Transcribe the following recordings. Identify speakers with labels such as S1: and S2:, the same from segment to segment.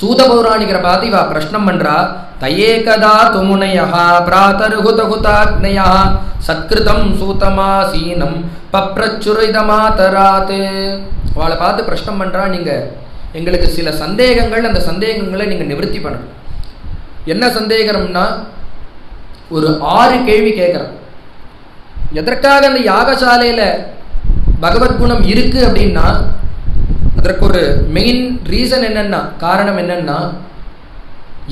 S1: சூத பௌராணிகரை பார்த்து இவா பிரஷ்னம் பண்றா தயேகதா துமுனையா பிராத்தருகுதகுதாக்னயா சத்கிருதம் சூதமாசீனம் பப்ரச்சுரிதமா மாதராத் அவளை பார்த்து பிரஷ்னம் பண்றா நீங்க எங்களுக்கு சில சந்தேகங்கள் அந்த சந்தேகங்களை நீங்க நிவர்த்தி பண்ணணும். என்ன சந்தேகம்னா ஒரு ஆறு கேள்வி கேட்குறான் எதற்காக அந்த யாகசாலையில பகவத்குணம் இருக்குது அப்படின்னா அதற்கு ஒரு மெயின் ரீசன் என்னன்னா காரணம் என்னன்னா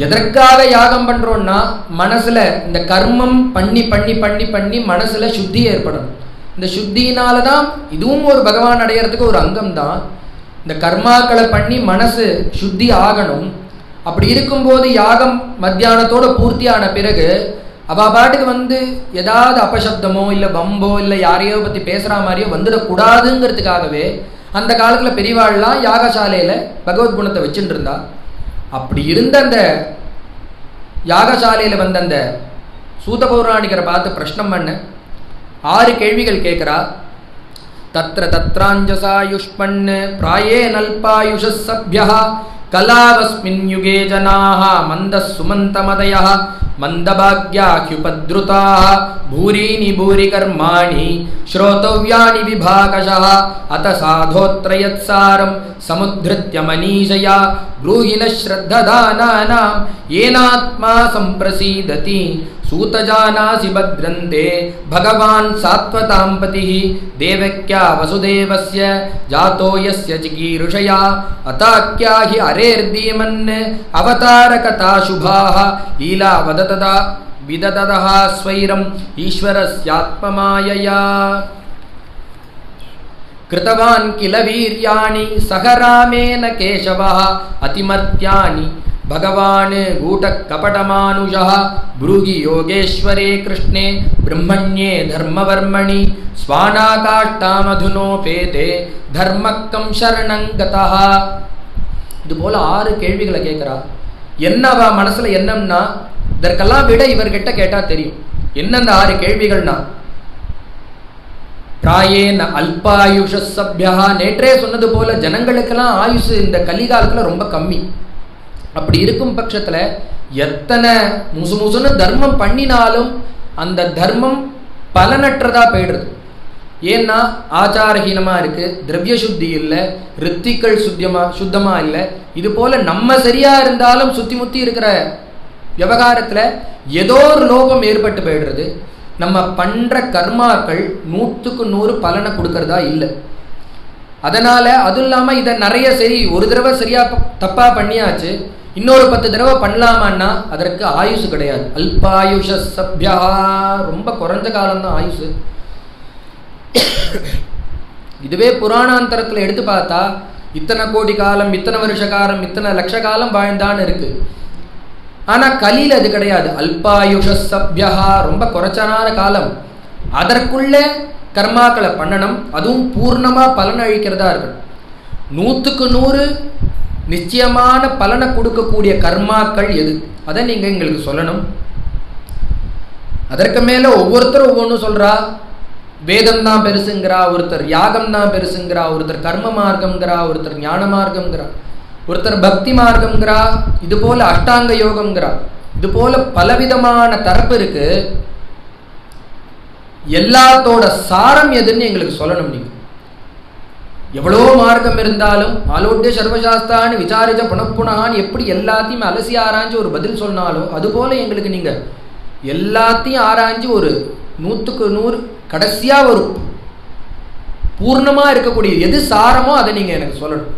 S1: எதற்காக யாகம் பண்ணுறோன்னா மனசில் இந்த கர்மம் பண்ணி பண்ணி பண்ணி பண்ணி மனசில் சுத்தி ஏற்படணும். இந்த சுத்தினால தான் இதுவும் ஒரு பகவான் அடையிறதுக்கு ஒரு அங்கம் தான் இந்த கர்மாக்களை பண்ணி மனசு சுத்தி ஆகணும். அப்படி இருக்கும்போது யாகம் மத்தியானத்தோட பூர்த்தியான பிறகு அவ பாட்டுக்கு வந்து ஏதாவது அபசப்தமோ இல்லை பம்போ இல்லை யாரையோ பற்றி பேசுகிற மாதிரியோ வந்துடக்கூடாதுங்கிறதுக்காகவே அந்த காலத்தில் பெரியவாள்லாம் யாகசாலையில் பகவத் குணத்தை வச்சுட்டு இருந்தா அப்படி இருந்த அந்த யாகசாலையில் வந்த அந்த சூத பௌராணிகரை பார்த்து பிரஷ்னம் பண்ண ஆறு கேள்விகள் கேட்குறா தத்ர தத்ராஞ்சசாயுஷ்மன் பிராயே நல்பாயுஷ சபியா कलावस्मिन् युगे जनाः मन्दस्सुमन्तमदयः मन्दभाग्याख्युपद्रुताः भूरीनि भूरिकर्माणि श्रोतव्यानि विभाकशः अत साधोऽत्र यत्सारं समुद्धृत्य मनीषया ब्रूहिणश्रद्धदानानां येनात्मा सम्प्रसीदति सूतजानासि भद्रन्ते। भगवान् सात्वतां पतिः, देवक्या जातो यस्य चिकीर्षया अताक्या हि अरेर्दीमन् अवतारकथा शुभाः। लीला वदतदा किल वीर्याणि, सह रामेण केशवः भगवान् गूढकपटमानुषः ब्रूहि योगेश्वरे कृष्णे ब्रह्मण्ये धर्मवर्मणि பேதே தர்மக்கம் சரணங்கதா இதுபோல் ஆறு கேள்விகளை கேட்குறா. என்னவா மனசில் என்னம்னா இதற்கெல்லாம் விட இவர்கிட்ட கேட்டால் தெரியும். என்னென்ன ஆறு கேள்விகள்னா பிராயேன அல்பாயுஷ சப்யா நேற்றே சொன்னது போல ஜனங்களுக்கெல்லாம் ஆயுஷ் இந்த கலிகாலத்தில் ரொம்ப கம்மி. அப்படி இருக்கும் பட்சத்தில் எத்தனை முசு முசுன்னு தர்மம் பண்ணினாலும் அந்த தர்மம் பலனற்றதாக போயிடுறது. ஏன்னா ஆச்சாரஹீனமாக இருக்குது திரவிய சுத்தி இல்லை ரித்திகள் சுத்தியமாக சுத்தமாக இல்லை. இது போல் நம்ம சரியாக இருந்தாலும் சுத்தி முத்தி இருக்கிற விவகாரத்தில் ஏதோ ஒரு லோபம் ஏற்பட்டு போயிடுறது. நம்ம பண்ணுற கர்மாக்கள் நூற்றுக்கு நூறு பலனை கொடுக்கறதா இல்லை. அதனால் அதுவும் இல்லாமல் இதை நிறைய சரி ஒரு தடவை சரியாக தப்பாக பண்ணியாச்சு இன்னொரு பத்து தடவை பண்ணலாமான்னா அதற்கு ஆயுசு கிடையாது. அல்பாயுஷ சப்யா. ரொம்ப குறைஞ்ச காலம்தான் ஆயுசு. இதுவே புராணாந்தரத்தில் எடுத்து பார்த்தா இத்தனை கோடி காலம் இத்தனை வருஷ காலம் இத்தனை லட்ச காலம் வாழ்ந்தான்னு இருக்கு. ஆனால் கலியில் அது கிடையாது. அல்பாயுஷ சப்யா. ரொம்ப குறைச்சனான காலம். அதற்குள்ள கர்மாக்களை பண்ணணும். அதுவும் பூர்ணமாக பலன் அழிக்கிறதா இருக்கணும். நூற்றுக்கு நூறு நிச்சயமான பலனை கொடுக்கக்கூடிய கர்மாக்கள் எது? அதை நீங்கள் எங்களுக்கு சொல்லணும். அதற்கு மேலே ஒவ்வொருத்தரும் ஒவ்வொன்றும் சொல்கிறா வேதம் தான் பெருசுங்கிறா ஒருத்தர் யாகம் தான் பெருசுங்கிறா ஒருத்தர் கர்ம மார்க்கம்ங்கிறா ஒருத்தர் ஞான மார்க்கம்ங்கிறா. ஒருத்தர் பக்தி மார்க்கம்ங்கிறா இது போல் அஷ்டாங்க யோகம்ங்கிறா. இது போல் பலவிதமான தரப்பு இருக்குது எல்லாத்தோட சாரம் எதுன்னு எங்களுக்கு சொல்லணும் நீங்கள் எவ்வளோ மார்க்கம் இருந்தாலும் ஆலோட்டிய சர்வசாஸ்தான்னு விசாரிச்ச புனப்புனான்னு எப்படி எல்லாத்தையும் அலசி ஆராய்ஞ்சு ஒரு பதில் சொன்னாலோ அதுபோல் எங்களுக்கு நீங்கள் எல்லாத்தையும் ஆராய்ஞ்சு ஒரு நூற்றுக்கு நூறு கடைசியாக ஒரு பூர்ணமாக இருக்கக்கூடிய எது சாரமோ அதை நீங்கள் எனக்கு சொல்லணும்.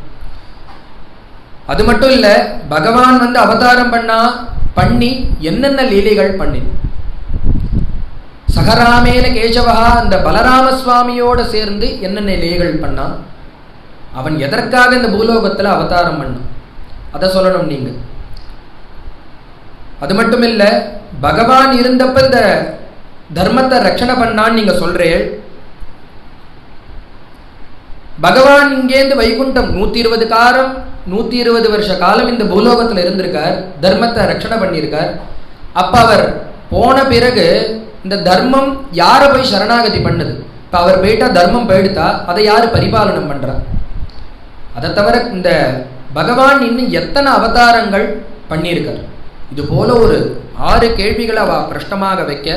S1: அது மட்டும் இல்லை பகவான் வந்து அவதாரம் பண்ணா பண்ணி என்னென்ன லீலைகள் பண்ணி? சகராமேன கேசவா அந்த பலராம சுவாமியோட சேர்ந்து என்னென்ன லீலைகள் பண்ணான் அவன் எதற்காக இந்த பூலோகத்துல அவதாரம் பண்ணும் அதை சொல்லணும் நீங்க. அது மட்டும் இல்லை பகவான் இருந்தப்ப இந்த தர்மத்தை ரட்சணை பண்ணான்னு நீங்க சொல்றேன் பகவான் இங்கேருந்து வைகுண்டம் நூத்தி இருபது காலம் நூத்தி இருபது வருஷ காலம் இந்த பூலோகத்துல இருந்திருக்கார் தர்மத்தை ரட்சணை பண்ணியிருக்கார். அப்ப அவர் போன பிறகு இந்த தர்மம் யாரை போய் சரணாகதி பண்ணுது? இப்ப அவர் போயிட்டா தர்மம் போயிடுத்தா அதை யாரு பரிபாலனம் பண்றா? அதை தவிர இந்த பகவான் இன்னும் எத்தனை அவதாரங்கள் பண்ணியிருக்கார்? இது போல ஒரு ஆறு கேள்விகளை அவ பிரஷ்டமாக வைக்க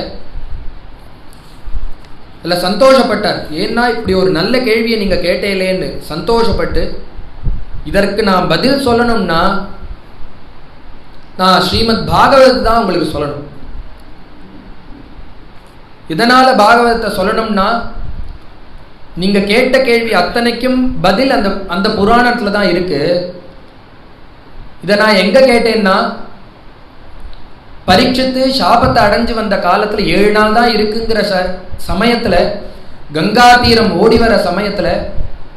S1: இல்ல சந்தோஷப்பட்டார். ஏன்னா இப்படி ஒரு நல்ல கேள்வியை நீங்க கேட்டேலேன்னு சந்தோஷப்பட்டு இதற்கு நான் பதில் சொல்லணும்னா நான் ஸ்ரீமத் பாகவத் தான் உங்களுக்கு சொல்லணும். இதனால பாகவதத்தை சொல்லணும்னா நீங்க கேட்ட கேள்வி அத்தனைக்கும் பதில் அந்த அந்த புராணத்துல தான் இருக்கு. இதை நான் எங்க கேட்டேன்னா பரீட்சித்து சாபத்தை அடைஞ்சு வந்த காலத்துல ஏழு நாள் தான் இருக்குங்கிற ச சமயத்துல கங்கா தீரம் ஓடி வர சமயத்துல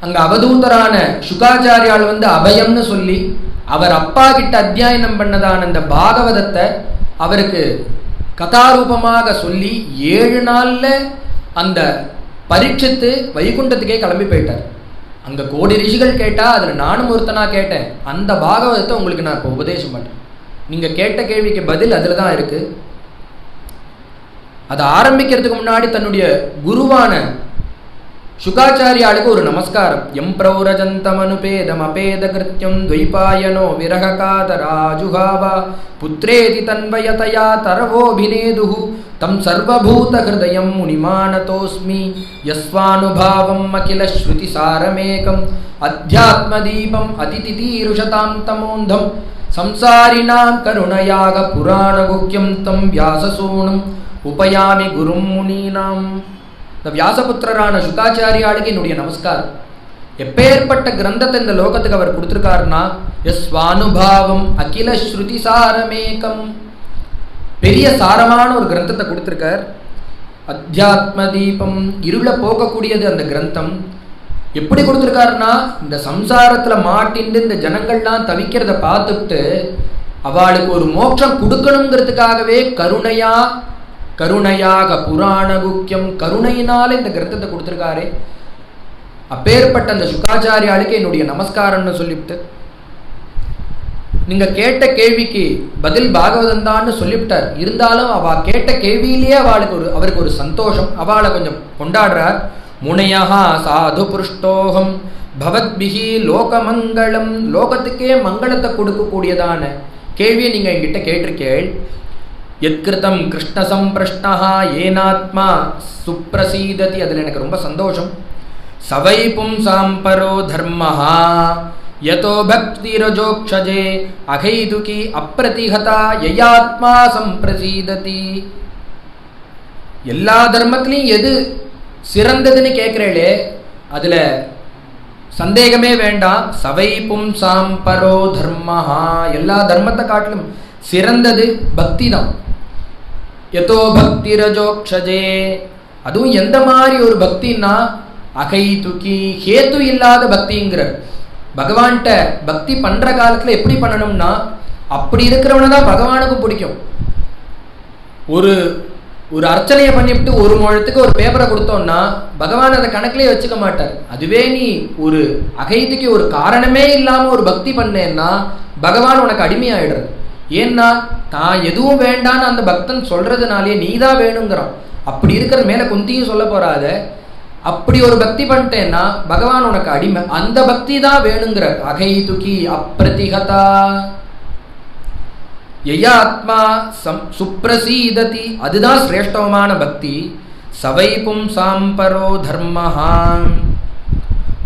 S1: அங்க அவதூதரான சுகாச்சாரியால் வந்து அபயம்னு சொல்லி அவர் அப்பா கிட்ட அத்தியாயனம் பண்ணதான அந்த பாகவதத்தை அவருக்கு கதாரூபமாக சொல்லி ஏழு நாள்ல அந்த பரீட்சித்து வைகுண்டத்துக்கே கிளம்பி போயிட்டார். அங்கே கோடி ரிஷிகள் கேட்டால் அதில் நானும் ஒருத்தனாக கேட்டேன். அந்த பாகவதத்தை உங்களுக்கு நான் இப்போ உபதேசம் பண்ணேன் நீங்கள் கேட்ட கேள்விக்கு பதில் அதில் தான் இருக்குது அதை ஆரம்பிக்கிறதுக்கு முன்னாடி தன்னுடைய குருவான சுகாச்சாரியாளுக்கு ஒரு நமஸ்காரம் எம் பிரௌரஜந்தமனுபேதம் அபேத கிருத்தியம் துவைபாயனோ விரககாதராஜுகாவா புத்ரேதி தன்வயதயா தரவோபிநேது தம் சர்வபூத ஹிருதயம் முனிமானதோஸ்மி யஸ்வானுபாவம் அகில ஸ்ருதி சாரமேகம் அத்தியாத்மதீபம் அதிதிதீருஷதாம் தமோந்தம் சம்சாரிணாம் கருணயாக புராணகுக்கியம் தம் வியாசசூனும் உபயாமி குரும் முனீனாம் இந்த வியாசபுத்திரரான சுகாச்சாரியாளுக்கு என்னுடைய நமஸ்காரம். எப்பேற்பட்ட கிரந்தத்தை இந்த லோகத்துக்கு அவர் கொடுத்துருக்காருன்னா எஸ் சுவானுபாவம் அகில ஸ்ருதி சாரமேகம். பெரிய சாரமான ஒரு கிரந்தத்தை கொடுத்துருக்கார். அத்தியாத்ம தீபம் இருள போக்கக்கூடியது அந்த கிரந்தம். எப்படி கொடுத்துருக்காருன்னா இந்த சம்சாரத்தில் மாட்டிண்டு இந்த ஜனங்கள்லாம் தவிக்கிறத பார்த்துட்டு அவளுக்கு ஒரு மோட்சம் கொடுக்கணுங்கிறதுக்காகவே கருணையாக கருணையாக புராண குக்கியம் கருணையினால இந்த கிரந்தத்தை கொடுத்துருக்காரே. அப்பேற்பட்ட அந்த சுகாச்சாரியாளுக்கு என்னுடைய நமஸ்காரம்னு சொல்லிவிட்டு நீங்கள் கேட்ட கேள்விக்கு பதில் பாகவதம் தான்னு சொல்லிவிட்டார். இருந்தாலும் அவள் கேட்ட கேள்வியிலேயே அவளுக்கு ஒரு அவருக்கு ஒரு சந்தோஷம். அவளை கொஞ்சம் கொண்டாடுறார். முனையா சாது புருஷ்டோகம் பவத்பிகி லோகமங்களம். லோகத்துக்கே மங்களத்தை கொடுக்கக்கூடியதான கேள்வியை நீங்கள் என்கிட்ட கேட்டிருக்கேள். எத்கிருத்தம் கிருஷ்ண சம்பிரஷ்னா ஏனாத்மா சுப்ரசீததி. அதில் எனக்கு ரொம்ப சந்தோஷம். சவை பும்சாம் பரோ தர்மஹா யதோ பக்திரஜோக்ஷஜே அகைதுகி அப்பிரதிகதா யயாத்மா சம்பிரசீததி. எல்லா தர்மத்திலையும் எது சிறந்ததுன்னு கேட்குறேளே அதில் சந்தேகமே வேண்டாம். சவை பும்சாம் பரோ தர்மஹா எல்லா தர்மத்தை காட்டிலும் சிறந்தது பக்தி தான் எதோ பக்தி ரஜோக்ஷஜே அதுவும் எந்த மாதிரி ஒரு பக்தின்னா அகை துக்கி ஹேத்து இல்லாத பக்திங்கிறார். பகவான்கிட்ட பக்தி பண்ற காலத்துல எப்படி பண்ணணும்னா அப்படி இருக்கிறவனை தான் பகவானுக்கும் பிடிக்கும். ஒரு ஒரு அர்ச்சனையை பண்ணிவிட்டு ஒரு முழத்துக்கு ஒரு பேப்பரை கொடுத்தோம்னா பகவான் அதை கணக்கிலே வச்சுக்க மாட்டார். அதுவே நீ ஒரு அகைத்துக்கு ஒரு காரணமே இல்லாமல் ஒரு பக்தி பண்ணேன்னா பகவான் உனக்கு அடிமையாயிடுறது ஏன்னா தான் எதுவும் வேண்டான்னு அந்த பக்தன் சொல்றதுனாலே நீ தான் வேணுங்கிறான். அப்படி இருக்கிற மேல குந்தியும் சொல்ல போறாத. அப்படி ஒரு பக்தி பண்ணிட்டேன்னா பகவான் உனக்கு அடிமை. அந்த பக்தி தான் வேணுங்கிற அகை துக்கி அப்பிரதிகதா. எயா ஆத்மா சம் சுப்ரசீததி. அதுதான் சிரேஷ்டமான பக்தி. சவை பும்சாம் பரோ தர்மஹான்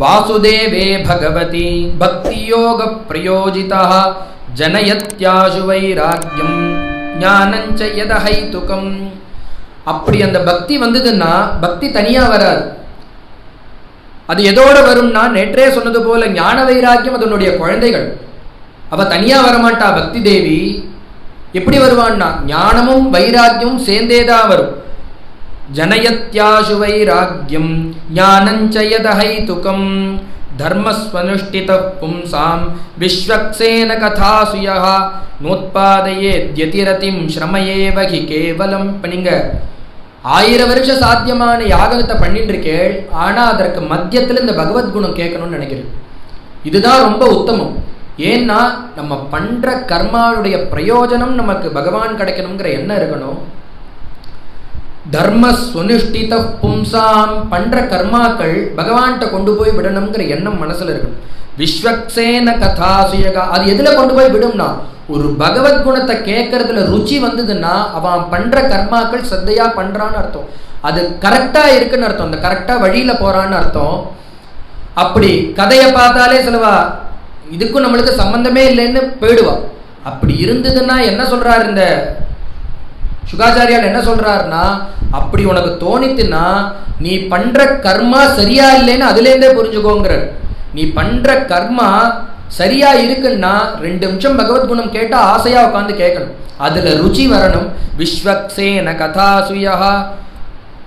S1: வாசுதேவே பகவதி. பக்தி யோக பிரயோஜிதா. ஜனயத்யாசுவைராக்கியம் ஞானஞ்ச ஞானஞ்ச துக்கம் அப்படி அந்த பக்தி வந்ததுன்னா பக்தி தனியாக வராது. அது எதோட வரும்னா நேற்றே சொன்னது போல ஞான வைராக்கியம் அதனுடைய குழந்தைகள். அவ தனியாக வரமாட்டா பக்தி தேவி. எப்படி வருவான்னா ஞானமும் வைராக்கியமும் சேர்ந்தேதான் வரும். ஜனயத்யாசு வைராக்கியம் ஞானஞ்சயதஹைதுகம் தர்மஸ்வனுஷ்டித பும்சாம் விஸ்வக்சேன கதாசுயா நோத்பாதையேத்யதிரதிம் ஸ்ரமயேவ ஹி கேவலம் பண்ணிங்க ஆயிரம் வருஷம் சாத்தியமான யாகத்தை பண்ணிட்டு இருக்கேள் ஆனால் அதற்கு மத்தியத்தில் இந்த பகவத்குணம் கேட்கணும்னு நினைக்கிறேன். இதுதான் ரொம்ப உத்தமம். ஏன்னா நம்ம பண்ணுற கர்மாவுடைய பிரயோஜனம் நமக்கு பகவான் கிடைக்கணுங்கிற எண்ணம் இருக்கணும். தர்ம சுனிஷ்டித பும்சாம். பண்ற கர்மாக்கள் பகவான்கிட்ட கொண்டு போய் விடணுங்கிற எண்ணம் மனசுல இருக்கணும். விஸ்வக்சேன கதாசுயகா. அது எதுல கொண்டு போய் விடும்னா ஒரு பகவத் குணத்தை கேட்கறதுல ருச்சி வந்ததுன்னா அவன் பண்ற கர்மாக்கள் சத்தையா பண்றான்னு அர்த்தம். அது கரெக்டா இருக்குன்னு அர்த்தம். அந்த கரெக்டா வழியில போறான்னு அர்த்தம். அப்படி கதையை பார்த்தாலே சிலவா இதுக்கும் நம்மளுக்கு சம்பந்தமே இல்லைன்னு போயிடுவா. அப்படி இருந்ததுன்னா என்ன சொல்றாரு இந்த சுகாச்சாரியால் என்ன சொல்றாருன்னா அப்படி உனக்கு தோணித்துன்னா நீ பண்ற கர்மா சரியா இல்லைன்னு அதுலேருந்தே புரிஞ்சுக்கோங்கிறார். நீ பண்ற கர்மா சரியா இருக்குன்னா ரெண்டு நிமிஷம் பகவத்குணம் கேட்டா ஆசையா உட்காந்து கேட்கணும். அதுல ருச்சி வரணும். விஸ்வக்சேன கதாசுயா.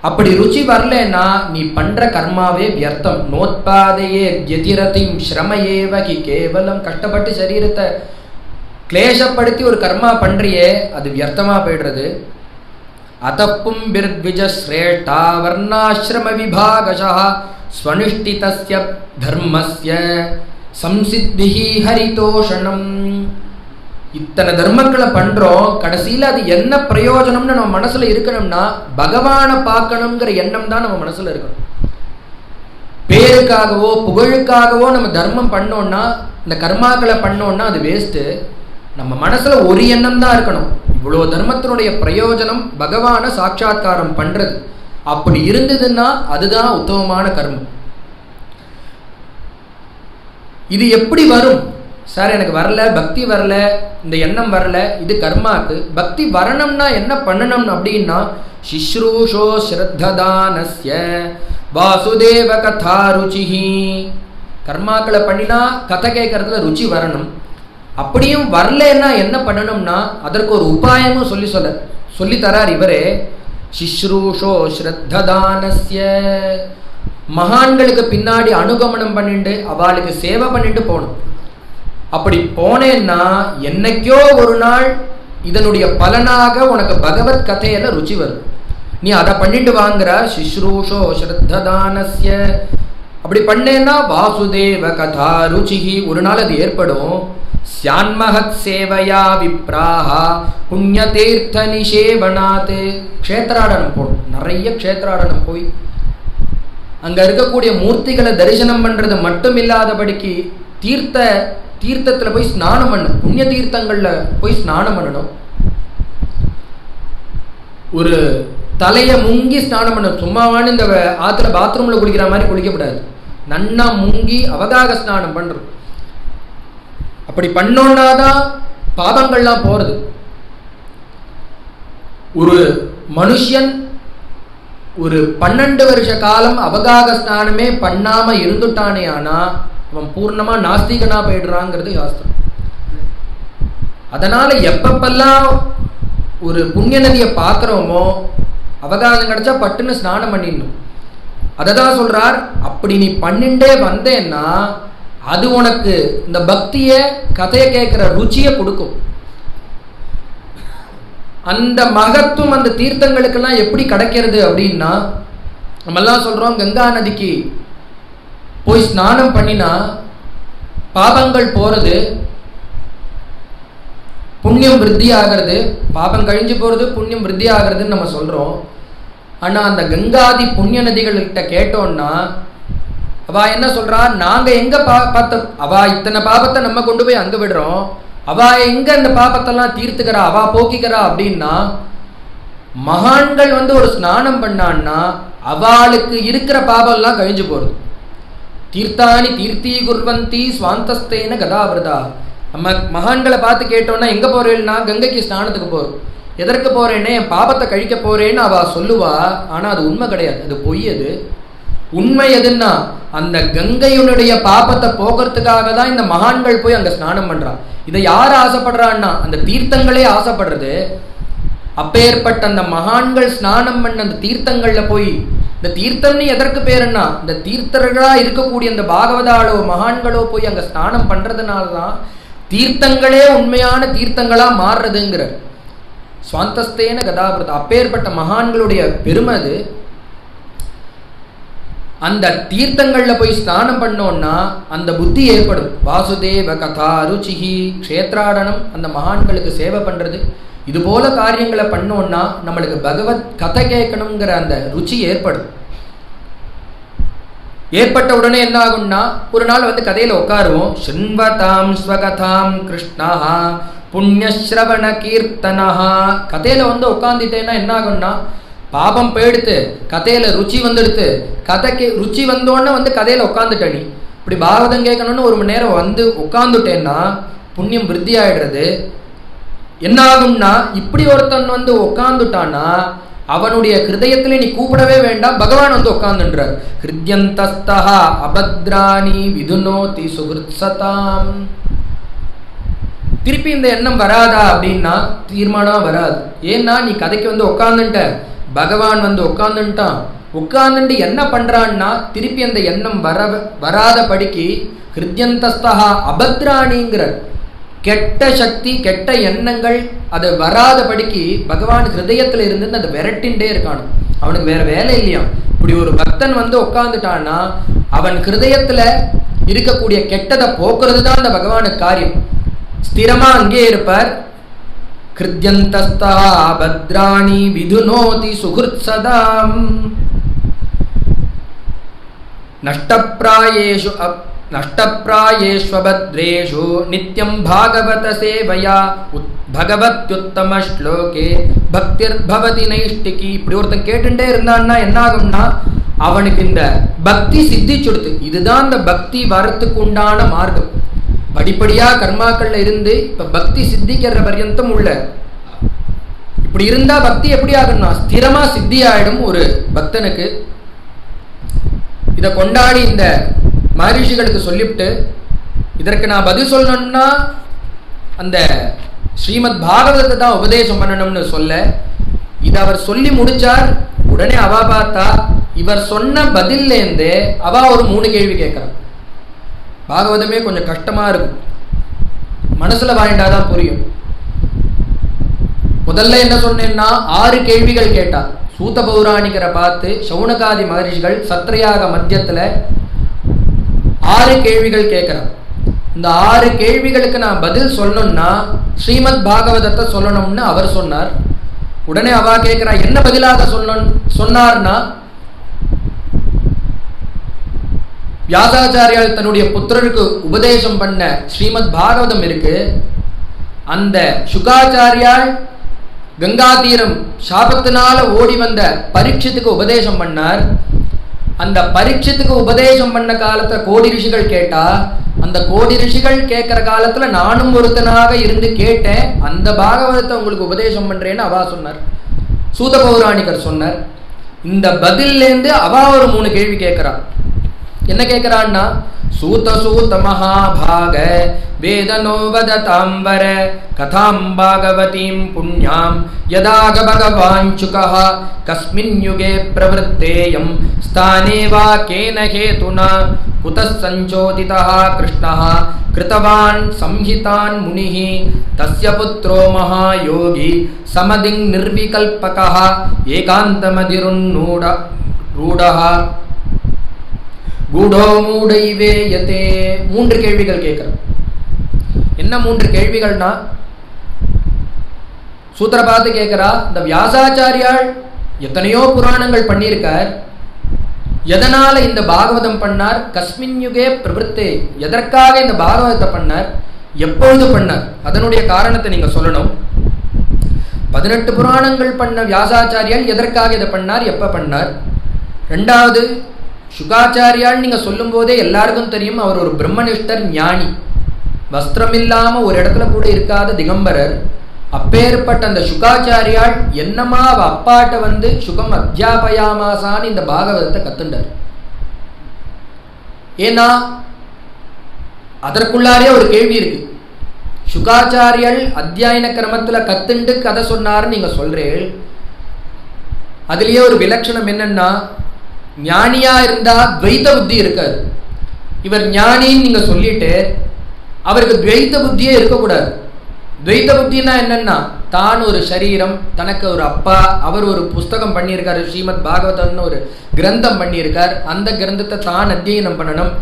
S1: அப்படி ருச்சி வரலன்னா நீ பண்ற கர்மாவே வியர்த்தம். நோத்பாதையே ஜதிரதிம் ஸ்ரமயேவ கி கேவலம். கஷ்டப்பட்டு சரீரத்தை கிளேசப்படுத்தி ஒரு கர்மா பண்றியே அது வியர்த்தமா போயிடுறது. அத்தப்பும் பிர்த்விஜஸ்ரேஷ்டா வர்ணாசிரம விபாகஷா ஸ்வனுஷ்டிதஸ்ய தர்மஸ்ய சம்சித்திஹி ஹரிதோஷணம். இத்தனை தர்மங்களை பண்ணுறோம் கடைசியில் அது என்ன பிரயோஜனம்னு நம்ம மனசில் இருக்கணும்னா பகவானை பார்க்கணுங்கிற எண்ணம் தான் நம்ம மனசில் இருக்கணும். பேருக்காகவோ புகழுக்காகவோ நம்ம தர்மம் பண்ணோன்னா இந்த கர்மாக்களை பண்ணோன்னா அது வேஸ்ட்டு நம்ம மனசில் ஒரு எண்ணம் தான் இருக்கணும். இவ்வளோ தர்மத்தினுடைய பிரயோஜனம் பகவானை சாட்சா்காரம் பண்ணுறது அப்படி இருந்ததுன்னா அதுதான் உத்தமமான கர்மம். இது எப்படி வரும்? சார் எனக்கு வரல பக்தி வரல இந்த எண்ணம் வரல இது கர்மாக்கு பக்தி வரணும்னா என்ன பண்ணணும் அப்படின்னா சிஸ்ரூஷோ ஸ்ரத்ததானஸ்ய வாசுதேவ கதா ருச்சிஹி. கர்மாக்களை பண்ணினா கதை கேட்கறதுல ருச்சி வரணும். அப்படியும் வரலன்னா என்ன பண்ணணும்னா அதற்கு ஒரு உபாயமும் சொல்லி சொல்ல சொல்லி தரார் இவரே. சிஸ்ரூஷோ ஸ்ரத்ததானஸ்ய. மகான்களுக்கு பின்னாடி அனுகமனம் பண்ணிட்டு அவளுக்கு சேவை பண்ணிட்டு போகணும். அப்படி போனேன்னா என்னைக்கோ ஒரு நாள் இதனுடைய பலனாக உனக்கு பகவத் கதையில ருச்சி வரும். நீ அதை பண்ணிட்டு வாங்குற சிஸ்ரூஷோ ஸ்ரத்ததானஸ்ய. அப்படி பண்ணேன்னா வாசுதேவ கதா ருச்சிகி ஒரு நாள் அது ஏற்படும். சேவையா விப்ராஹா புண்ணிய தீர்த்த நிஷேவனாத் க்ஷேத்ராடனம் போடும் நிறைய க்ஷேத்ராடனம் போய் அங்கே இருக்கக்கூடிய மூர்த்திகளை தரிசனம் பண்ணுறது மட்டும் இல்லாதபடிக்கு தீர்த்த தீர்த்தத்தில் போய் ஸ்நானம் பண்ணணும். புண்ணிய தீர்த்தங்களில் போய் ஸ்நானம் பண்ணணும். ஒரு தலையை முங்கி ஸ்நானம் பண்ணணும். சும்மாவான இந்த ஆற்றுல பாத்ரூமில் குளிக்கிற மாதிரி குளிக்கக்கூடாது. நன்னா முங்கி அவதாக ஸ்நானம் பண்ணுறோம் அப்படி பண்ணோன்னாதான் பாதங்கள்லாம் போறது. ஒரு மனுஷன் ஒரு பன்னெண்டு வருஷ காலம் அவகாக ஸ்நானமே பண்ணாமல் இருந்துட்டானே ஆனால் அவன் பூர்ணமா நாஸ்திகனாக போயிடுறாங்கிறது சாஸ்திரம் அதனால எப்பப்பெல்லாம் ஒரு புண்ணிய நதியை பார்க்குறோமோ அவகாசம் கிடைச்சா பட்டுன்னு ஸ்நானம் பண்ணிடணும். அதை தான் சொல்றார் அப்படி நீ பண்ணிண்டே வந்தேன்னா அது உனக்கு இந்த பக்தியை கதையை கேட்குற ருச்சியை கொடுக்கும். அந்த மகத்துவம் அந்த தீர்த்தங்களுக்கெல்லாம் எப்படி கிடைக்கிறது அப்படின்னா நம்மெல்லாம் சொல்கிறோம் கங்கா நதிக்கு போய் ஸ்நானம் பண்ணினா பாபங்கள் போகிறது புண்ணியம் விருத்தி ஆகிறது. பாபம் கழிஞ்சு போகிறது புண்ணியம் விருத்தி ஆகிறதுன்னு நம்ம சொல்கிறோம் ஆனால் அந்த கங்காதி புண்ணிய நதிகள்கிட்ட கேட்டோம்னா அவா என்ன சொல்றா? நாங்க எங்க பா பார்த்த அவா இத்தனை பாபத்தை நம்ம கொண்டு போய் அங்க விடுறோம். அவா எங்க அந்த பாபத்தெல்லாம் தீர்த்துக்கிறா? அவா போக்கிக்கிறா அப்படின்னா மகான்கள் வந்து ஒரு ஸ்நானம் பண்ணான்னா அவளுக்கு இருக்கிற பாபம்லாம் கழிஞ்சு போறது. தீர்த்தானி தீர்த்தி குர்வந்தி சுவாந்தஸ்தேன கதாபிரதா நம்ம மகான்களை பார்த்து கேட்டோம்னா எங்க போறேன்னா கங்கைக்கு ஸ்நானத்துக்கு போறோம். எதற்கு போறேன்னே என் பாபத்தை கழிக்க போறேன்னு அவ சொல்லுவா. ஆனா அது உண்மை கிடையாது. அது பொய் அது. உண்மை எதுன்னா அந்த கங்கையுடைய பாபத்தை போக்குறதுக்காக தான் இந்த மகான்கள் போய் அங்கே ஸ்நானம் பண்ணுறான் இதை யார் ஆசைப்படுறான்னா அந்த தீர்த்தங்களே ஆசைப்படுறது. அப்பேற்பட்ட அந்த மகான்கள் ஸ்நானம் பண்ண அந்த தீர்த்தங்களில் போய் இந்த தீர்த்தம்னு எதற்கு பேருன்னா இந்த தீர்த்தர்களாக இருக்கக்கூடிய அந்த பாகவதாலோ மகான்களோ போய் அங்கே ஸ்நானம் பண்ணுறதுனால தான் தீர்த்தங்களே உண்மையான தீர்த்தங்களாக மாறுறதுங்கிறார் சுவாந்தஸ்தேன கதாபிரதம் அப்பேற்பட்ட மகான்களுடைய பெருமை அது. அந்த தீர்த்தங்களில் போய் ஸ்நானம் பண்ணோம்னா அந்த புத்தி ஏற்படும். வாசுதேவ கதா ருச்சிஹி க்ஷேத்ராடனம் அந்த மகான்களுக்கு சேவை பண்றது. இது போல காரியங்களை பண்ணோம்னா நம்மளுக்கு பகவத் கதை கேட்கணுங்கிற அந்த ருச்சி ஏற்படும். ஏற்பட்ட உடனே என்ன ஆகும்னா ஒரு நாள் வந்து கதையில உட்காருவோம். சின்வதாம் ஸ்வகதாம் கிருஷ்ணா புண்ணியஸ்ரவண கீர்த்தனா கதையில வந்து உட்காந்துட்டேன்னா என்ன ஆகும்னா பாபம் போயிடுத்து கதையில ருச்சி வந்துடுத்து கதைக்கு ருச்சி வந்தோடனே வந்து கதையில உட்காந்துட்ட நீ. இப்படி பாகவதம் கேட்கணும்னு ஒரு மணி நேரம் வந்து உட்காந்துட்டேன்னா புண்ணியம் விருத்தி ஆயிடுறது. என்ன ஆகும்னா இப்படி ஒருத்தன் வந்து உட்காந்துட்டானா அவனுடைய ஹிருதயத்திலே நீ கூப்பிடவே வேண்டாம் பகவான் வந்து உட்காந்துன்றார் ஹிருத்யந்தஸ்தா அபத்ராணி விதுனோதி சுகிருத்சதாம் திருப்பி இந்த எண்ணம் வராதா அப்படின்னா தீர்மானம் வராது. ஏன்னா நீ கதைக்கு வந்து உட்காந்துட்ட பகவான் வந்து உட்காந்துட்டான் உட்கார்ந்துட்டு என்ன பண்றான்னா திருப்பி அந்த எண்ணம் வர வராத படிக்கு ஹிருத்யந்தஸ்தா அபத்ராணிங்கிற கெட்ட சக்தி கெட்ட எண்ணங்கள் அது வராத படிக்கு பகவான் ஹிருதயத்துல இருந்து அதை விரட்டின்டே இருக்கானு. அவனுக்கு வேற வேலை இல்லையாம் இப்படி ஒரு பக்தன் வந்து உட்காந்துட்டான்னா அவன் ஹிருதயத்துல இருக்கக்கூடிய கெட்டதை போக்குறது தான் அந்த பகவானுக்கு காரியம். ஸ்திரமா அங்கே இருப்பார். கிருத்யந்தஸ்தா பத்ராணி விதுனோதி சுகிருத் சதாம் நஷ்டப்பிராயேஷு அப் நஷ்டப்பிராயேஷ்வபத்ரேஷு நித்யம் பாகவத சேவையா உத் பகவத்யுத்தம ஸ்லோகே பக்திர்பவதி நைஷ்டிகி இப்படி ஒருத்தன் கேட்டுட்டே இருந்தான்னா என்ன ஆகும்னா அவனுக்கு இந்த பக்தி சித்திச்சுடுத்து இதுதான் இந்த பக்தி வரத்துக்கு உண்டான மார்க்கம். படிப்படியாக கர்மாக்கள்ல இருந்து இப்போ பக்தி சித்திக்கிற பர்யந்தம் உள்ள. இப்படி இருந்தா பக்தி எப்படி ஆகும்னா ஸ்திரமா சித்தி ஆயிடும் ஒரு பக்தனுக்கு. இதை கொண்டாடி இந்த மகரிஷிகளுக்கு சொல்லிவிட்டு இதற்கு நான் பதில் சொல்லணும்னா அந்த ஸ்ரீமத் பாகவதத்தை தான் உபதேசம் பண்ணணும்னு சொல்ல இதை அவர் சொல்லி முடிச்சார் உடனே அவா பார்த்தா இவர் சொன்ன பதில்லேருந்தே அவா ஒரு மூணு கேள்வி கேட்குறான். பாகவதமே கொஞ்சம் கஷ்டமா இருக்கும். மனசுல வாங்கிட்டாதான் புரியும். முதல்ல என்ன சொன்னேன்னா ஆறு கேள்விகள் கேட்டா. சூத்த பௌராணிகரை பார்த்து சவுனகாதி மகரிஷிகள் சத்ரையாக மத்தியத்துல ஆறு கேள்விகள் கேட்கிறான் இந்த ஆறு கேள்விகளுக்கு நான் பதில் சொல்லணும்னா ஸ்ரீமத் பாகவதத்தை சொல்லணும்னு அவர் சொன்னார். உடனே அவ கேட்குறா என்ன பதிலாக சொன்ன சொன்னார்னா வியாசாச்சாரியால் தன்னுடைய புத்திரருக்கு உபதேசம் பண்ண ஸ்ரீமத் பாகவதம் இருக்கு. அந்த சுகாச்சாரியால் கங்கா தீரம் சாபத்தினால ஓடி வந்த பரீட்சத்துக்கு உபதேசம் பண்ணார். அந்த பரீட்சத்துக்கு உபதேசம் பண்ண காலத்தில் கோடி ரிஷிகள் கேட்டா அந்த கோடி ரிஷிகள் கேட்கிற காலத்துல நானும் ஒருத்தனாக இருந்து கேட்டேன். அந்த பாகவதத்தை உங்களுக்கு உபதேசம் பண்றேன்னு அவா சொன்னார். சூத பௌராணிகர் சொன்னார். இந்த பதில்லேருந்து அவா ஒரு மூணு கேள்வி கேட்குறான் என்ன கேட்கிறான்னா சூத சூத மகாபாக வேதனோ வத தாம்பர கதாம் பாகவதீம் புண்ணியாம் யதாக பகவாஞ்சுகா கஸ்மின் யுகே பிரவருத்தேயம் ஸ்தானே வா கேன கேதுனா குதஸ் சஞ்சோதிதா கிருஷ்ணா கிருத்தவான் சம்ஹிதான் முனிः தஸ்ய புத்ரோ மகாயோகி சமதிங் நிர்விகல்பகः ஏகாந்தமதிருன்னூட ரூடः கூடோ எதே மூன்று கேள்விகள் கேட்கிறோம். என்ன மூன்று கேள்விகள்னா? சூத்திர பார்த்து கேட்குறா இந்த வியாசாச்சாரியால் எத்தனையோ புராணங்கள் பண்ணியிருக்கார். எதனால இந்த பாகவதம் பண்ணார்? கஸ்மின் யுகே பிரவருத்தே. எதற்காக இந்த பாகவதத்தை பண்ணார்? எப்பொழுது பண்ணார்? அதனுடைய காரணத்தை நீங்க சொல்லணும். பதினெட்டு புராணங்கள் பண்ண வியாசாச்சாரியால் எதற்காக இதை பண்ணார்? எப்ப பண்ணார்? ரெண்டாவது சுகாச்சாரியால் நீங்க சொல்லும் போதே எல்லாருக்கும் தெரியும் அவர் ஒரு பிரம்மனிஷ்டர் ஞானி. வஸ்திரம் இல்லாம ஒரு இடத்துல கூட இருக்காத திகம்பரர். அப்பேற்பட்ட அந்த சுகாச்சாரியால் என்னமா அவ அப்பாட்ட வந்து சுகம் அத்தியாபயாமாசான்னு இந்த பாகவதத்தை கத்துண்டார். ஏன்னா அதற்குள்ளாரே ஒரு கேள்வி இருக்கு. சுகாச்சாரியல் அத்தியாயன கிரமத்துல கத்துண்டு கதை சொன்னார்னு நீங்க சொல்றேன் அதுலேயே ஒரு விலட்சணம் என்னன்னா ஞானியா இருந்தா துவைத்த புத்தி இருக்காது. இவர் ஞானின்னு நீங்க சொல்லிட்டு அவருக்கு துவைத்த புத்தியே இருக்கக்கூடாது. துவைத்த புத்தினா என்னன்னா தான் ஒரு சரீரம் தனக்கு ஒரு அப்பா அவர் ஒரு புஸ்தகம் பண்ணியிருக்காரு ஸ்ரீமத் பாகவதம்னு ஒரு கிரந்தம் பண்ணியிருக்கார். அந்த கிரந்தத்தை தான் அத்தியனம் பண்ணணும்.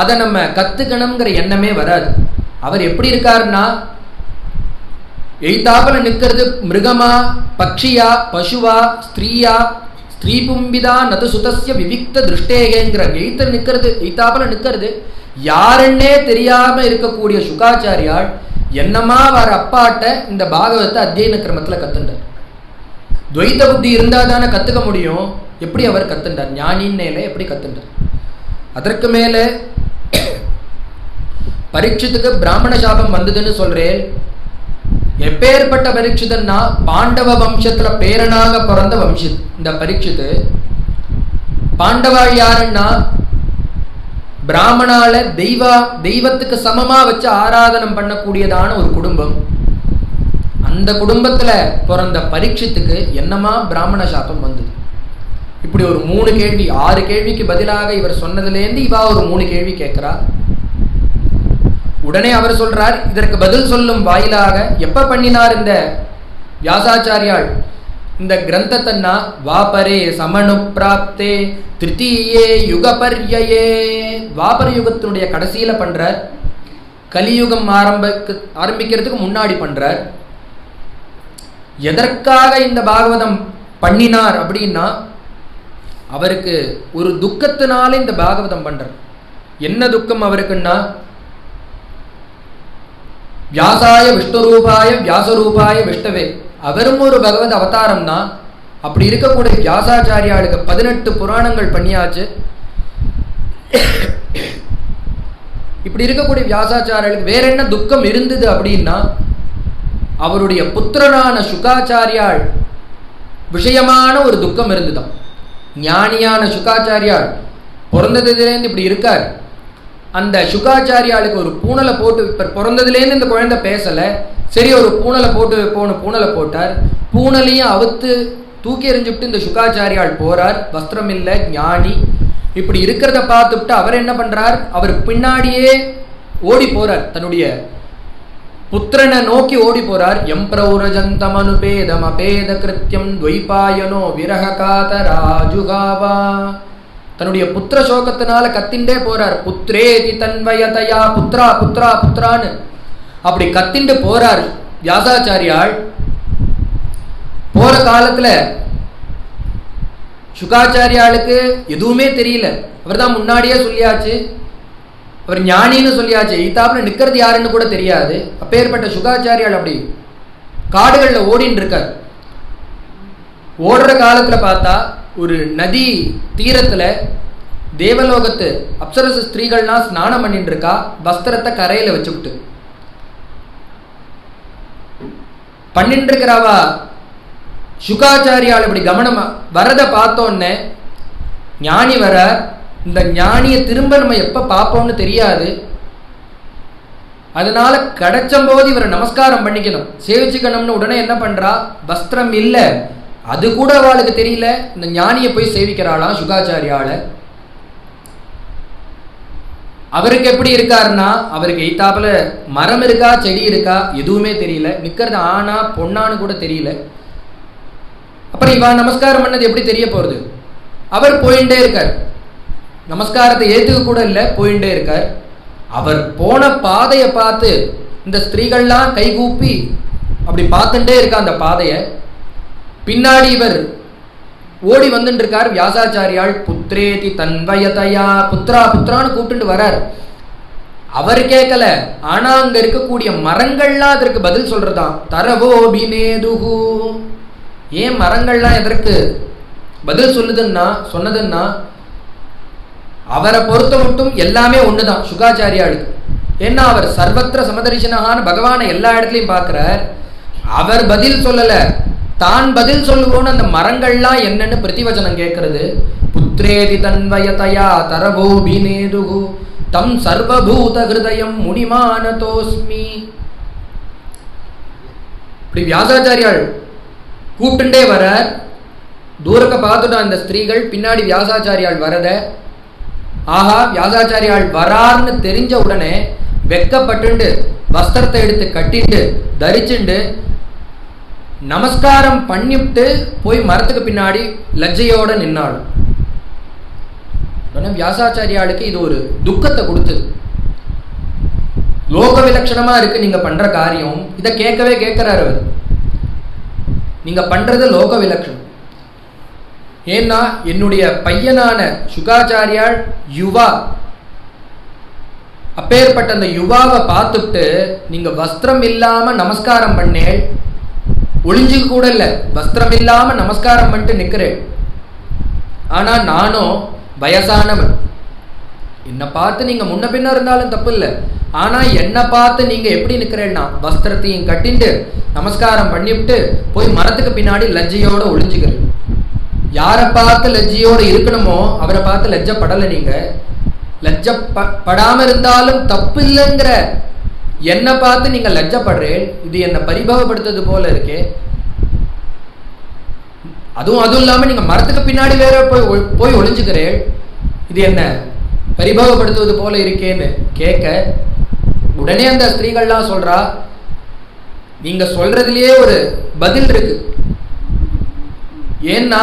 S1: அதை நம்ம கத்துக்கணுங்கிற எண்ணமே வராது. அவர் எப்படி இருக்காருன்னா எய்தாப்புல நிற்கிறது மிருகமா பட்சியா பசுவா ஸ்திரீயா ஸ்திரீபும்பிதா நது சுதசிய விவிக்த திருஷ்டேகேங்கிற எய்த்த நிற்கிறது எய்த்தாப்புல நிற்கிறது யாருன்னே தெரியாமல் இருக்கக்கூடிய சுகாச்சாரியால் என்னமா வர அப்பாட்ட இந்த பாகவத்தை அத்தியன கிரமத்தில் கத்துண்டார்? துவைத்த புத்தி இருந்தால் தானே கற்றுக்க முடியும். எப்படி அவர் கத்துண்டார்? ஞானின்னேல எப்படி கத்துண்டார்? அதற்கு மேலே பரீட்சத்துக்கு பிராமண சாபம் வந்ததுன்னு சொல்கிறேன் எப்பேற்பட்ட பரீட்சிதன்னா பாண்டவ வம்சத்துல பேரனாக பிறந்த வம்சித். இந்த பரீட்சித்து பாண்டவாள் யாருன்னா பிராமணால தெய்வா தெய்வத்துக்கு சமமா வச்சு ஆராதனம் பண்ணக்கூடியதான ஒரு குடும்பம். அந்த குடும்பத்துல பிறந்த பரீட்சத்துக்கு என்னமா பிராமண சாபம் வந்தது? இப்படி ஒரு மூணு கேள்வி ஆறு கேள்விக்கு பதிலாக இவர் சொன்னதுலேருந்து இவா ஒரு மூணு கேள்வி கேட்குறா. உடனே அவர் சொல்றார் இதற்கு பதில் சொல்லும் வாயிலாக எப்ப பண்ணினார் இந்த வியாசாச்சாரியால்? இந்த கிரந்தத்தன்னா வாபரே சமனு பிராப்தே திருத்தீயே யுகபர்யே வாபர யுகத்தினுடைய கடைசியில பண்றார் கலியுகம் ஆரம்பிக்க ஆரம்பிக்கிறதுக்கு முன்னாடி பண்றார். எதற்காக இந்த பாகவதம் பண்ணினார் அப்படின்னா அவருக்கு ஒரு துக்கத்தினால இந்த பாகவதம் பண்றார். என்ன துக்கம் அவருக்குன்னா வியாசாய விஷ்ணுரூபாய வியாசரூபாய விஷ்ணவே. அவரும் ஒரு பகவத் அவதாரம் தான் அப்படி இருக்கக்கூடிய வியாசாச்சாரியாளுக்கு பதினெட்டு புராணங்கள் பண்ணியாச்சு. இப்படி இருக்கக்கூடிய வியாசாச்சாரியாளுக்கு வேற என்ன துக்கம் இருந்தது அப்படின்னா அவருடைய புத்திரனான சுகாச்சாரியாள் விஷயமான ஒரு துக்கம் இருந்துதான் ஞானியான சுகாச்சாரியாள் பிறந்ததுலேருந்து இப்படி இருக்கார். அந்த சுகாச்சாரியாளுக்கு ஒரு பூனலை போட்டு இப்போ பிறந்ததுலேருந்து இந்த குழந்தை பேசலை. சரி ஒரு பூனலை போட்டு வைப்போம்னு பூனலை போட்டார். பூனலையும் அவுத்து தூக்கி எறிஞ்சுவிட்டு இந்த சுகாச்சாரியாள் போறார். வஸ்திரம் இல்லை ஞானி. இப்படி இருக்கிறத பார்த்துட்டு அவர் என்ன பண்றார்? அவர் பின்னாடியே ஓடி போறார். தன்னுடைய புத்திரனை நோக்கி ஓடி போறார். எம்பிரௌரஜந்தம் அனுபேதம் அபேத கிருத்தியம் துவைபாயனோ விரக காத ராஜுகாவா. தன்னுடைய புத்திர சோகத்தினால கத்திண்டே போறார். புத்திரேதி தன்வயதையா புத்ரா புத்ரா புத்ரான்னு அப்படி கத்திண்டு போறார் வியாசாச்சாரியாள் போற காலத்துல சுகாச்சாரியாளுக்கு எதுவுமே தெரியல. அவர் தான் முன்னாடியே சொல்லியாச்சு. அவர் ஞானின்னு சொல்லியாச்சு. ஈத்தாப்புல நிக்கிறது யாருன்னு கூட தெரியாது. அப்பேற்பட்ட சுகாச்சாரியால் அப்படி காடுகளில் ஓடின்னு இருக்கார். ஓடுற காலத்துல பார்த்தா ஒரு நதி தீரத்தில் தேவலோகத்து அப்சரச ஸ்திரீகள்லாம் ஸ்நானம் பண்ணிட்டு இருக்கா வஸ்திரத்தை கரையில் வச்சுக்கிட்டு. பண்ணிட்டு இருக்கிறவா சுகாச்சாரியால் இப்படி கவனமா வரதை பார்த்தோன்னே ஞானி வர இந்த ஞானியை திரும்ப நம்ம எப்போ பார்ப்போம்னு தெரியாது. அதனால கிடைச்ச போது இவரை நமஸ்காரம் பண்ணிக்கணும். சேவிச்சுக்கணும்னு உடனே என்ன பண்ணுறா வஸ்திரம் இல்லை. அது கூட அவளுக்கு தெரியல. இந்த ஞானியை போய் சேவிக்கிறாளாம் சுகாச்சாரியால. அவருக்கு எப்படி இருக்காருன்னா அவருக்கு எய்த்தாப்புல மரம் இருக்கா செடி இருக்கா எதுவுமே தெரியல. நிற்கிறது ஆனா பொண்ணான்னு கூட தெரியல. அப்புறம் இவா நமஸ்காரம் பண்ணது எப்படி தெரிய போகிறது அவர் போயிட்டே இருக்கார். நமஸ்காரத்தை ஏற்றுக்க கூட இல்லை போயிட்டே இருக்கார். அவர் போன பாதையை பார்த்து இந்த ஸ்திரீகள்லாம் கைகூப்பி அப்படி பார்த்துட்டே இருக்கா அந்த பாதையை. பின்னாடி இவர் ஓடி வந்துட்டு இருக்கார் வியாசாச்சாரியால் புத்திரேதி தன்வயதையா புத்ரா புத்ரான்னு கூப்பிட்டு வரார். அவர் கேட்கல ஆனா அங்க இருக்கக்கூடிய மரங்கள்லாம் அதற்கு பதில் சொல்றதாம். தரவோபினேதுகு ஏன் மரங்கள்லாம் எதற்கு பதில் சொல்லுதுன்னா சொன்னதுன்னா அவரை பொறுத்த மட்டும் எல்லாமே ஒண்ணுதான் சுகாச்சாரியாளுக்கு. ஏன்னா அவர் சர்வத்திர சமதரிசனகான பகவானை எல்லா இடத்துலையும் பார்க்கிறார் அவர் பதில் சொல்லலை. தான் பதில் சொல்லுவோன்னு அந்த மரங்கள்லாம் என்னன்னு பிரதிவச்சனம் கேட்கறது? புத்திரேதி தன்வயதயா தரபூபி நேதுகு தம் சர்வபூத ஹிருதயம் முனிமானதோஸ்மி. இப்படி வியாசாச்சாரியாள் கூப்பிட்டுண்டே வர தூரக்க பார்த்துட்டோம் அந்த ஸ்திரீகள் பின்னாடி வியாசாச்சாரியாள் வரத. ஆஹா வியாசாச்சாரியாள் வரார்னு தெரிஞ்ச உடனே வெக்கப்பட்டுண்டு வஸ்திரத்தை எடுத்து கட்டிட்டு தரிச்சுண்டு நமஸ்காரம் பண்ணிவிட்டு போய் மரத்துக்கு பின்னாடி லஜ்ஜையோட நின்னாள். உடனே வியாசாச்சாரியாளுக்கு இது ஒரு துக்கத்தை கொடுத்தது. லோக விலட்சணமா இருக்கு நீங்க பண்ற காரியம். இதை கேட்கவே கேட்கிறாரு அவர். நீங்க பண்றது லோக விலட்சணம் ஏன்னா என்னுடைய பையனான சுகாச்சாரியால் யுவா அப்பேற்பட்ட அந்த யுவாவை பார்த்துட்டு நீங்க வஸ்திரம் இல்லாம நமஸ்காரம் பண்ணேன் ஒளிஞ்சுக்க கூட இல்லை. வஸ்திரம் இல்லாம நமஸ்காரம் பண்ணிட்டு நிக்கிறேன். ஆனா நானும் வயசானவன். என்னை பார்த்து நீங்க முன்ன பின்ன இருந்தாலும் தப்பு இல்லை. ஆனா என்னை பார்த்து நீங்க எப்படி நிக்கிறேன்னா வஸ்திரத்தையும் கட்டிட்டு நமஸ்காரம் பண்ணிவிட்டு போய் மரத்துக்கு பின்னாடி லஜ்ஜையோட ஒளிஞ்சுக்கிறேன். யாரை பார்த்து லஜ்ஜையோடு இருக்கணுமோ அவரை பார்த்து லஜ்ஜப்படலை நீங்கள் லஜ்ஜ படாமல் இருந்தாலும் தப்பு இல்லைங்கிற என்னை பார்த்து நீங்க லஜ்ஜப்படுறேன் இது என்னை பரிபவப்படுத்துறது போல இருக்கே. அதுவும் அதுவும் இல்லாமல் நீங்க மரத்துக்கு பின்னாடி வேற போய் ஒ- போய் ஒளிஞ்சுக்கிறேன் இது என்ன பரிபவப்படுத்துவது போல இருக்கேன்னு கேட்க உடனே அந்த ஸ்திரீகள்லாம் சொல்றா நீங்க சொல்றதுலயே ஒரு பதில் இருக்கு. ஏன்னா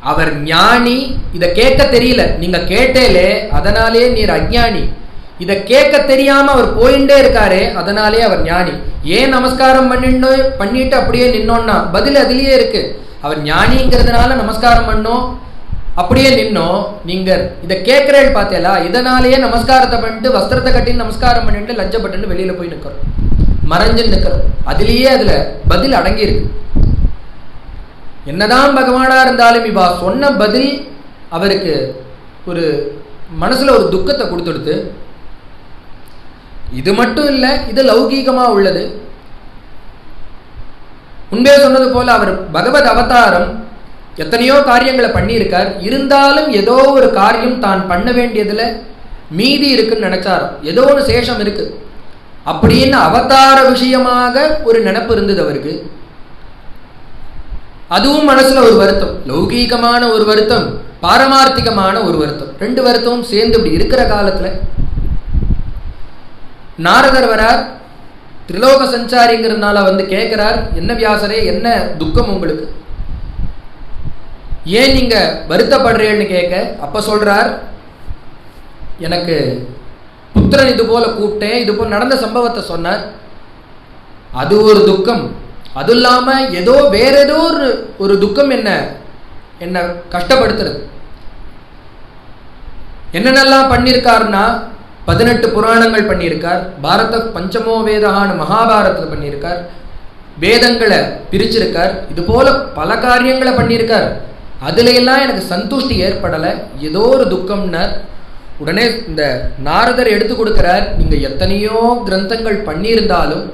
S1: அவர் ஞானி இதை கேட்க தெரியல. நீங்க கேட்டேலே அதனாலே நீர் அஜ்ஞானி இதை கேட்க தெரியாம அவர் போயிட்டே இருக்காரு அதனாலே அவர் ஞானி. ஏன் நமஸ்காரம் பண்ணிட்டு பண்ணிட்டு அப்படியே நின்னோன்னா? பதில் அதுலயே இருக்கு. அவர் ஞானிங்கிறதுனால நமஸ்காரம் பண்ணோம் அப்படியே நின்னோம் நீங்க இதை கேட்கிறேன் பார்த்தேலா இதனாலேயே நமஸ்காரத்தை பண்ணிட்டு வஸ்திரத்தை கட்டி நமஸ்காரம் பண்ணிட்டு லஞ்சப்பட்டு வெளியில போய் நிக்கிறோம். மறைஞ்சு நிற்கிறோம் அதுலயே அதுல பதில் அடங்கி இருக்கு. என்னதான் பகவானா இருந்தாலும் இவா சொன்ன பதில் அவருக்கு ஒரு மனசுல ஒரு துக்கத்தை கொடுத்துடுத்து இது மட்டும் இல்லை இது லௌகீகமாக உள்ளது. முன்பே சொன்னது போல் அவர் பகவத் அவதாரம் எத்தனையோ காரியங்களை பண்ணியிருக்கார். இருந்தாலும் ஏதோ ஒரு காரியம் தான் பண்ண வேண்டியதில் மீதி இருக்குன்னு நினைச்சாராம். ஏதோ ஒரு சேஷம் இருக்கு. அப்படின்னு அவதார விஷயமாக ஒரு நினப்பு இருந்தது அவருக்கு. அதுவும் மனசில் ஒரு வருத்தம். லௌகீகமான ஒரு வருத்தம் பாரமார்த்திகமான ஒரு வருத்தம். ரெண்டு வருத்தமும் சேர்ந்து இப்படி இருக்கிற காலத்தில் நாரதர் வரார். திரிலோக சஞ்சாரிங்கிறதுனால வந்து கேட்கிறார் என்ன வியாசரே என்ன துக்கம் உங்களுக்கு? ஏன் நீங்க வருத்தப்படுறீன்னு கேட்க அப்ப சொல்றார் எனக்கு புத்திரன் இது போல கூப்பிட்டேன் இது போல நடந்த சம்பவத்தை சொன்னார். அது ஒரு துக்கம். அது இல்லாம ஏதோ வேற ஏதோ ஒரு ஒரு துக்கம் என்ன என்ன கஷ்டப்படுத்துறது. என்னென்னலாம் பண்ணியிருக்காருன்னா பதினெட்டு புராணங்கள் பண்ணியிருக்கார். பாரத பஞ்சமோ வேதகான மகாபாரதத்தை பண்ணியிருக்கார். வேதங்களை பிரிச்சிருக்கார். இது போல பல காரியங்களை பண்ணியிருக்கார். அதுல எல்லாம் எனக்கு சந்துஷ்டி ஏற்படலை. ஏதோ ஒரு துக்கம்னார். உடனே இந்த நாரதர் எடுத்து கொடுக்கிறார். நீங்க எத்தனையோ கிரந்தங்கள் பண்ணியிருந்தாலும்